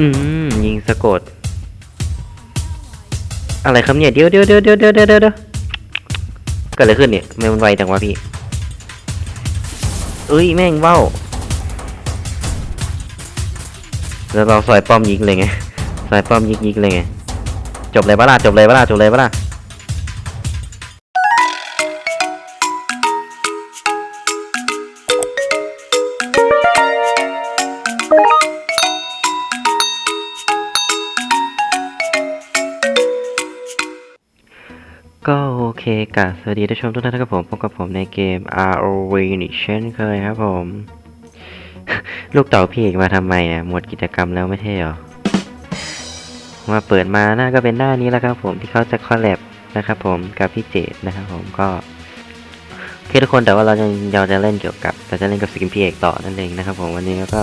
อืมยิงสะกด อะไรครับเนี่ยเดี๋ยวเดี๋ยวเดี๋ยวเดี๋ยวเดี๋ยวเดี๋ยวเดี๋ยวเกิดอะไรขึ้นเนี่ยทำไมมันไวจังวะพี่ เอ้ยแม่งเว้าแล้วเราซอยป้อมยิงเลยไงซอยป้อมยิงยิงเลยไงจบเลยปะล่ะจบเลยปะล่ะจบเลยปะล่ะ ก็โอเคกะสวัสดีท่านผู้ชมทุกท่านนะครับผมพบกับผมในเกม ROV นี่เช่นเคยครับผม ลูกเต่าพี่เอกมาทำไมอะหมดกิจกรรมแล้วไม่ใช่หรอมาเปิดมาหน้าก็เป็นหน้านี้แล้วครับผมที่เขาจะคอลแลบนะครับผมกับพี่เจดนะครับผมก็โอเคทุกคนแต่ว่าเรายังเราจะเล่นเกี่ยวกับเราจะเล่นกับสกินพี่เอกต่อนั่นเองนะครับผมวันนี้แล้วก็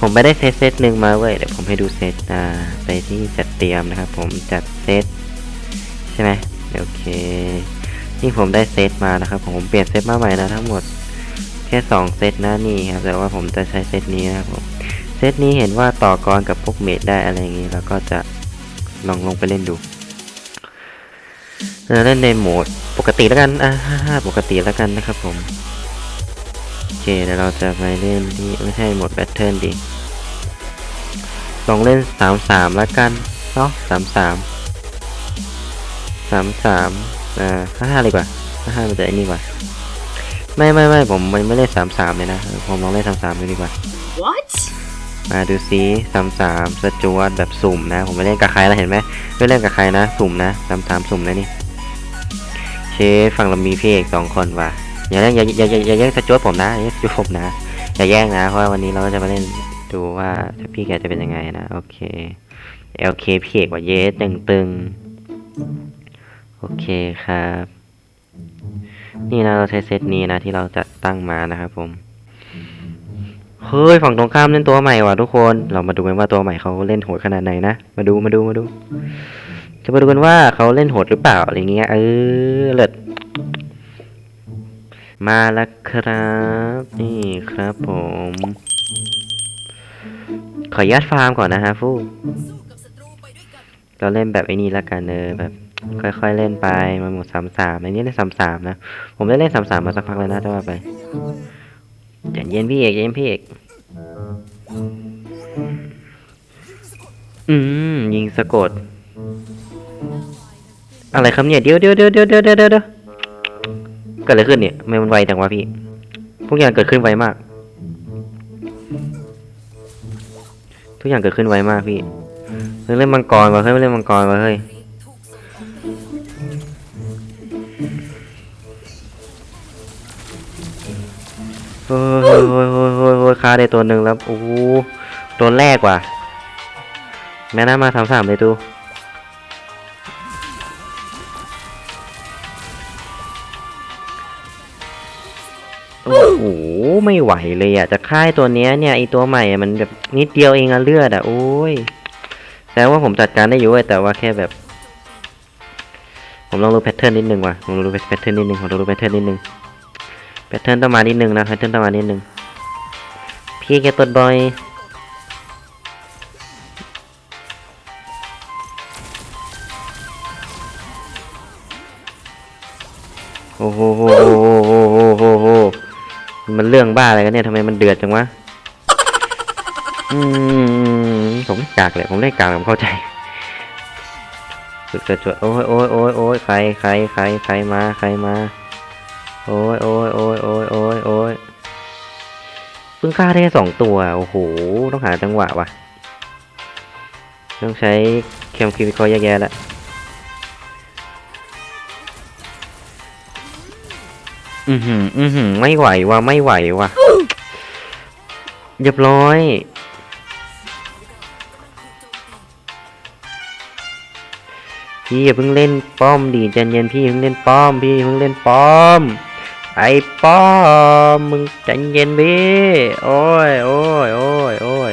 ผมไปได้เซตเซตหนึ่งมาเว้ยเดี๋ยวผมให้ดูเซตอ่าไปที่จัดเตรียมนะครับผมจัดเซตใช่ไหม โอเค นี่ผมได้เซตมานะครับ ผมเปลี่ยนเซตมาใหม่นะทั้งหมดแค่2เซตนะนี่ครับแต่ว่าผมจะใช้เซตนี้นะครับผมเซตนี้เห็นว่าต่อกรกับพวกเมดได้อะไรอย่างนี้ แล้วก็จะลองลงไปเล่นดูเราเล่นในโหมดปกติแล้วกันอ่าปกติแล้วกันนะครับผมโอเคเดี๋ยวเราจะไปเล่นที่ไม่ใช่โหมดแบทเทิลดิลองเล่น 3-3แล้วกันเนาะ3-3สามสามอ่าห้าห้าเลยกว่าห้าห้ามันจะไอ้นี่กว่า ไม่ไม่ไม่ผมมันไม่เล่นสามสามเลยนะเออผมลองเล่นสามสามดูดีกว่า What? มาดูซิสามสามสจวตแบบสุ่มนะ ผมไม่เล่นกับใครแล้วเห็นไหมไม่เล่นกับใครนะ สุ่มนะสามสามสุ่มนะนี่ เชฟฝั่งเรามีพี่เอกสองคนว่ะอย่าแย่งอย่าอย่าอย่าอย่าแย่งสจวตผมนะอย่าแย่งสจวตผมนะอย่าแย่งนะเพราะว่าวันนี้เราจะมาเล่นดูว่าถ้าพี่แกจะเป็นยังไงนะ โอเคเอลเคพี่เอกว่าเยสตึงตึงๆ โอเคครับ นี่นะเราใช้เซตนี้นะที่เราจัดตั้งมานะครับผม เฮ้ยฝั่งตรงข้ามเล่นตัวใหม่ว่ะทุกคน เรามาดูกันว่าตัวใหม่เขาเล่นโหดขนาดไหนนะ มาดูมาดูมาดู จะมาดูกันว่าเขาเล่นโหดหรือเปล่าอะไรเงี้ย เออเลิศมาแล้วครับ นี่ครับผม ขออนุญาตฟาร์มก่อนนะฮะฟูเราเล่นแบบไอ้นี่ละกันเออแบบ ค่อยๆเล่นไปมาหมดสามสามในนี้เล่นสามสามนะ ผมได้เล่นสามสามมาสักพักแล้วนะจะว่าไปเย็นพี่เอกเย็นพี่เอกอืมยิงสะกด อะไรครับเนี่ยเดี๋ยวเดี๋ยวเดี๋ยวเดี๋ยวเดี๋ยวเดี๋ยวเดี๋ยวเกิดอะไรขึ้นเนี่ยไมมันไวจังวะพี่ทุกอย่างเกิดขึ้นไวมาก ทุกอย่างเกิดขึ้นไวมากพี่เฮ้ยเล่นมังกรวะเฮ้ยเล่นมังกรวะเฮ้ย โอ้ยโอ้ยโอ้ยโอ้ยโอ้ยโอ้ยฆ่าได้ตัวหนึ่งแล้วโอ้โหโดนแรกว่ะ แม่น่ามาทำสามเลยตูโอ้โหไม่ไหวเลยอะจะฆ่าไอ้ตัวเนี้ยเนี่ยไอตัวใหม่มันแบบนิดเดียวเองอะเลือดอะโอ้ยแสดงว่าผมจัดการได้อยู่แต่ว่าแค่แบบ ผมลองรู้แพทเทิร์นนิดนึงว่ะผมลองรู้แพทเทิร์นนิดนึงผมลองรู้แพทเทิร์นนิดนึงแพทเทิร์นต้องมานิดนึงนะแพทเทิร์นต้องมานิดนึงพี่แกตัวบอยโอ้โหโหโหโหโหโหโหมันเรื่องบ้าอะไรกันเนี่ยทำไมมันเดือดจังวะ อืมผมไม่กากเลยผมเล่กากผมเข้าใจ จุดเกิดจุดโอ้ยโอ้ยโอ้ยโอ้ยใครใครใครใครมาใครมา โอ้ยโอ้ยโอ้ยโอ้ยโอ้ยโอ้ยเพิ่งฆ่าได้แค่สองตัว โอ้โห ต้องหาจังหวะว่ะ ต้องใช้เคมคิวิคอยแย่ๆแล้วอือหือ อือหือ ไม่ไหวว่ะ ไม่ไหวว่ะเรียบร้อย พี่อย่าเพิ่งเล่นป้อมดิใจเย็นพี่ย่าเพิ่งเล่นป้อม พี่ย่าเพิ่งเล่นป้อม ไอ้ป้อมมึงใจเย็นพี่โอ้ยโอ้ยโอ้ยโอ้ย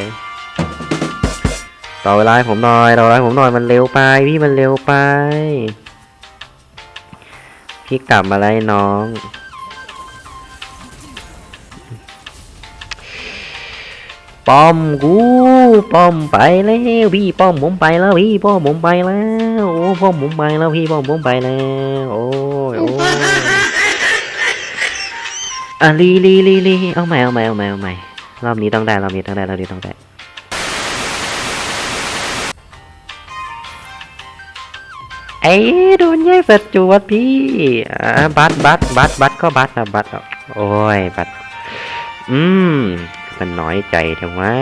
ต่อเวลาผมหน่อยต่อเวลาผมหน่อยมันเร็วไป พี่มันเร็วไป พี่กลับมาไล่น้อง ป้อมกูป้อมไปแล้วพี่ป้อมผมไปแล้วพี่ป้อมผมไปแล้วโอ้ป้อมผมไปแล้วพี่ป้อมผมไปแล้วโอ้ยโอ้ยอะลีลีลีลีเอาใหม่เอาใหม่เอาใหม่เอาใหม่รอบนี้ต้องได้รอบนี้ต้องได้รอบนี้ต้องได้ไอ้โดนแย่สัจวดพี่อะบัตบัตบัตบัตก็บัตนะบัตอะโอ้ยบัตอืม มันน้อยใจแต่ว่า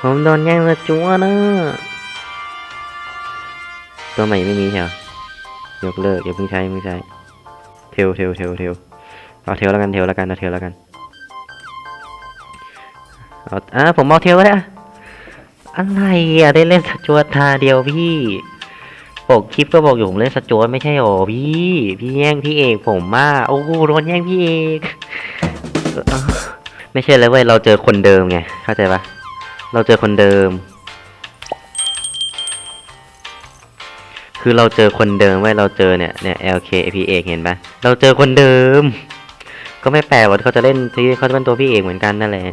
ผมโดนแย่งสจัวนะตัวใหม่ไม่มีเหรอยกเลิกอย่าเพิ่งใช้อย่าเพิ่งใช้เทลเทลเทลเทลเอาเทลแล้วกันเทลแล้วกันเอาเทลแล้วกันเอาอะผมเอาเทลก็ได้อะไรอะได้เล่นสจวตทาเดียวพี่ปกคลิปก็บอกอยู่ผมเล่นสจวตไม่ใช่หรอพี่ พี่แย่งพี่เอกผมมากโอ้โหโดนแย่งพี่เอกอ ไม่ใช่เลยเว้ยเราเจอคนเดิมไงเข้าใจปะเราเจอคนเดิม คือเราเจอคนเดิมเว้ยเราเจอเนี่ยเนี่ย LK AP เอกเห็นปะเราเจอคนเดิม ก็ไม่แปลกว่าเขาจะเล่นที่เขาจะเป็นตัวพี่เอกเหมือนกันนั่นแหละ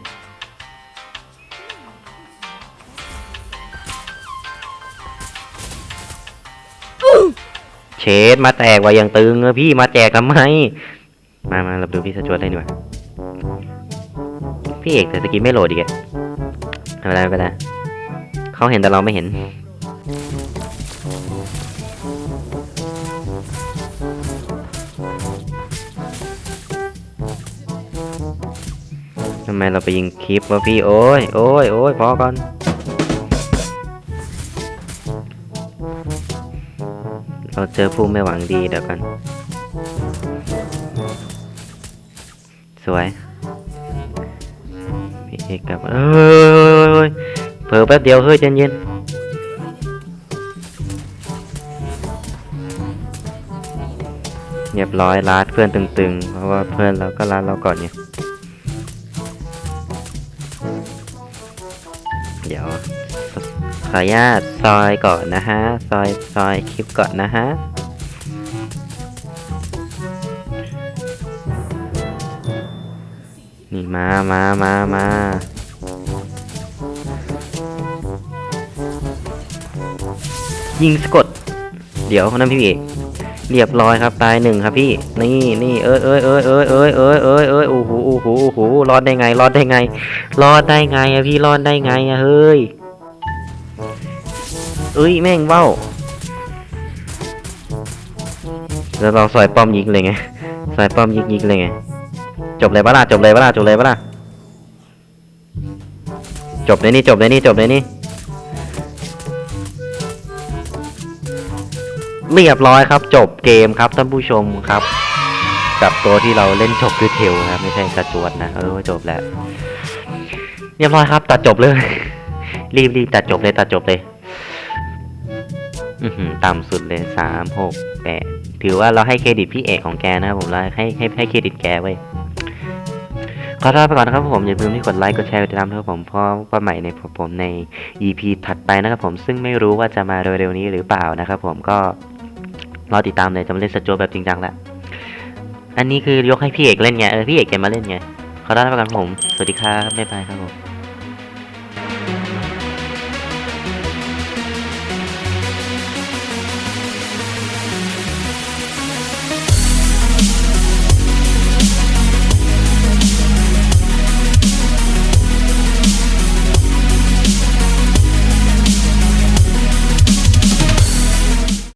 เชดมาแตกว่าอย่างตึงอะพี่มาแจกทำไม มามาเราดูพี่สจวตได้ดีกว่า พี่เอกแต่สกินไม่โหลดอีกอะไม่เป็ไรไม่เป็นไรเขาเห็นแต่เราไม่เห็น ทำไมเราไปยิงคลิปวะพี่ โอ้ย โอ้ย โอ้ยพอก่อนเราเจอผู้ไม่หวังดีเดี๋ยวกัน สวย เอกับเอ้ยเผลอแป๊บเดียวเฮ้ยใจเย็นเรียบร้อยลาดเพื่อนตึงๆ เพราะว่าเพื่อนเราก็ลาดเราก่อนเนี่ยเดี๋ยวขออนุญาตซอยก่อนนะฮะ ซอยซอยคลิปก่อนนะฮะ นี่มามามามายิงสกด เดี๋ยวนั่นพี่เอกเรียบร้อยครับตายหนึ่งครับพี่ นี่นี่เอ้ยเอ้ยเอ้ยเอ้ยเอ้ยเอ้ยเอ้ยเอ้ยโอ้โหโอ้โหโอ้โหรอดได้ไง รอดได้ไง รอดได้ไงอะพี่รอดได้ไงอะเฮ้ยเอ้ยแม่งเว้าแล้วเราซอยป้อมยิงเลยไงซอยป้อมยิงยิงเลยไง จบเลยปะล่ะจบเลยปะล่ะจบเลยปะล่ะจบเลยนี่จบเลยนี่จบเลยนี่เรียบร้อยครับ จบเกมครับท่านผู้ชมครับ กับตัวที่เราเล่นจบคือเทลครับไม่ใช่กระจวดนะเออจบแล้วเรียบร้อยครับตัดจบเลย รีบรีบตัดจบเลยตัดจบเลยต่ำสุดเลยสามหกแปดถือว่าเราให้เครดิตพี่เอกของแกนะครับผมเราให้ให้ให้เครดิตแกไว้ ขอลาไปก่อนนะครับผมอย่าลืมที่กดไลค์กดแชร์กดติดตามนะครับผมเพราะว่าใหม่ในผมใน EP ถัดไปนะครับผมซึ่งไม่รู้ว่าจะมาเร็วๆนี้หรือเปล่านะครับผมก็รอติดตามเลยจะมาเล่นสจวแบบจริงจังละอันนี้คือยกให้พี่เอกเล่นไงเออพี่เอกแกมาเล่นไงขอลาไปก่อนผมสวัสดีครับบ๊ายบายครับผม